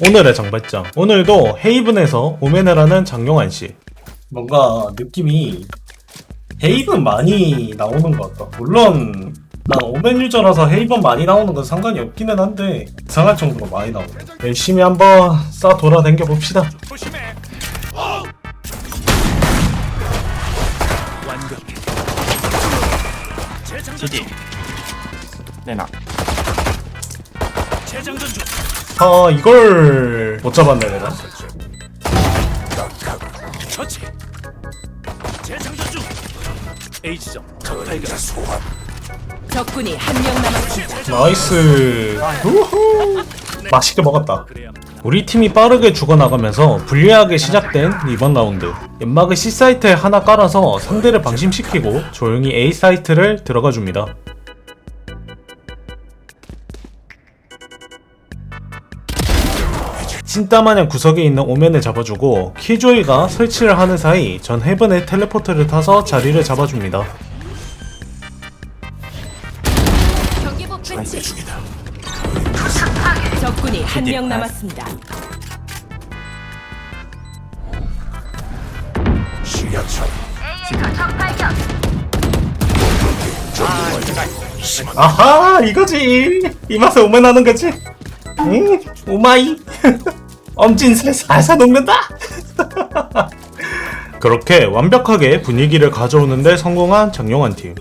오늘의 장발장. 오늘도 헤이븐에서 오메네라는 장용환 씨. 뭔가 느낌이 헤이븐 많이 나오는 것 같다. 물론 난 오멘 유저라서 헤이븐 많이 나오는 건 상관이 없기는 한데 이상할 정도로 많이 나오네. 열심히 한번 싸 돌아댕겨 봅시다. 중. 내놔 재장전 중. 아 이걸 못 잡았네 내가. 처치. 재장전 중. A 지점 적발견. 적군이 한 명 남았습니다. 나이스. 우후. 맛있게 먹었다. 그래야 우리 팀이 빠르게 죽어나가면서 불리하게 시작된 이번 라운드 연막을 C사이트에 하나 깔아서 상대를 방심시키고 조용히 A사이트를 들어가 줍니다 찐따마냥 구석에 있는 오면을 잡아주고 키조이가 설치를 하는 사이 전 헤븐의 텔레포트를 타서 자리를 잡아줍니다. 적군이 한 명 남았습니다. 아하 이거지. 이 맛에 오면 하는 거지? 응? 오마이 엄진슬에 살살 녹는다? 그렇게 완벽하게 분위기를 가져오는데 성공한 장용환 팀.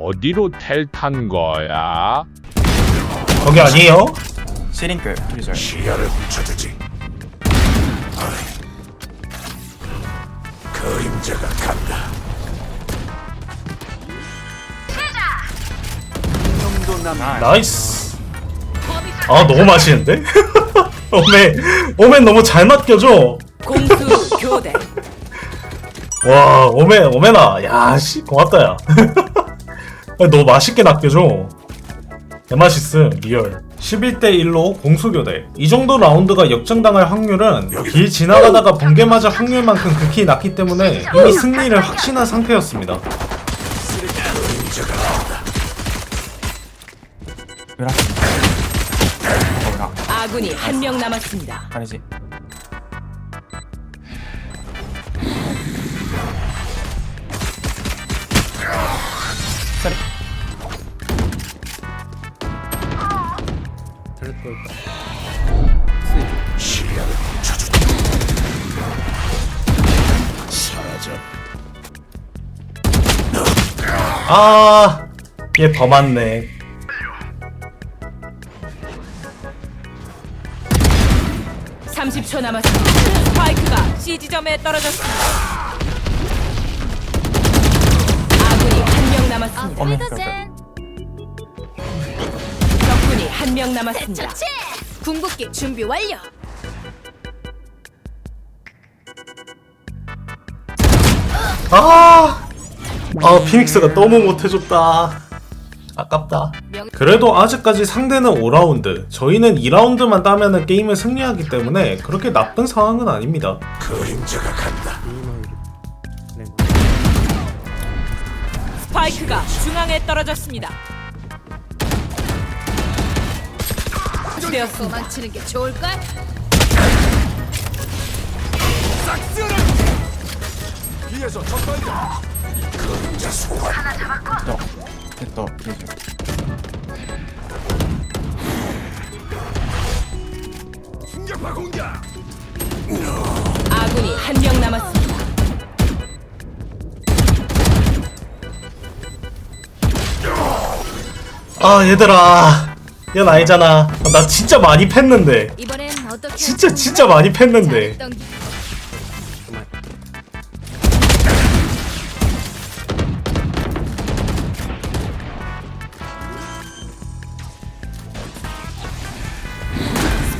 어디로 텔탄 거야? 거기 아니에요? 시링크 프리저. 시야를 훔쳐주지. 그림자가 간다. 나이스. 아 너무 맛있는데? 오멘 오멘 너무 잘 맡겨줘. 공수 교대. 와 오멘 오멘아 야씨 고맙다 야. 아니, 너무 맛있게 낚여줘. 개맛있음 리얼 11대 1로 공수교대. 이 정도 라운드가 역전당할 확률은 길 지나가다가 번개 맞을 확률만큼 극히 낮기 때문에 이미 승리를 확신한 상태였습니다. 아군이 한 명 남았습니다. 아니지 아, 얘더 많네. 삼십 초 남았습니다. 스파이크가 C 지점에 떨어졌습니다. 아군이 한 명 남았습니다. 적군이 한 명 남았습니다. 궁극기 준비 완료. 아, 아 피닉스가 너무 못해줬다. 아깝다. 그래도 아직까지 상대는 5라운드, 저희는 2라운드만 따면은 게임을 승리하기 때문에 그렇게 나쁜 상황은 아닙니다. 그림자가 간다. 스파이크가 중앙에 떨어졌습니다. 되었습니다. 도망치는 게 좋을걸? 그림자 소환. 또 프리저 충격파 공격. 아군이 한 명 남았습니다. 아 얘들아, 얘 아니잖아. 아, 나 진짜 많이 팼는데. 이번엔 어떻게? 진짜 진짜 많이 팼는데.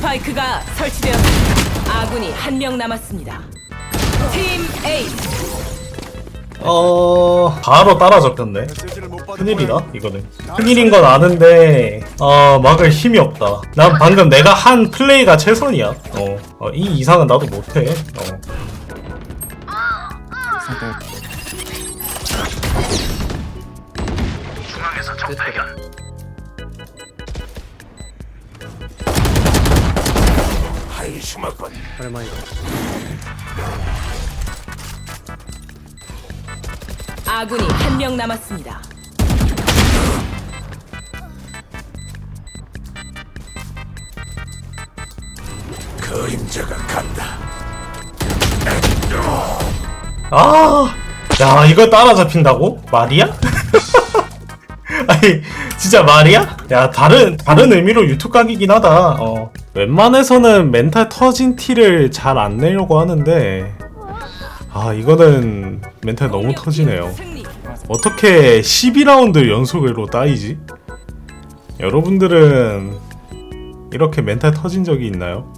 스파이크가 설치되었습니다. 아군이 한 명 남았습니다. 팀 A 어, 바로 못 큰일이다 이거는. 큰일인 건 아는데 어 막을 힘이 없다. 난 방금 내가 한 플레이가 최선이야. 어, 어, 이 이상은 나도 못해. 어. 상대 한심하군. 아군이 한 명 남았습니다. 그림자가 간다. 아, 야 이거 따라 잡힌다고? 말이야? 아니 진짜 말이야? 야 다른 다른 의미로 유튜브 각이긴 하다. 어. 웬만해서는 멘탈 터진 티를 잘 안 내려고 하는데 아 이거는 멘탈 너무 터지네요. 어떻게 12라운드 연속으로 따이지? 여러분들은 이렇게 멘탈 터진 적이 있나요?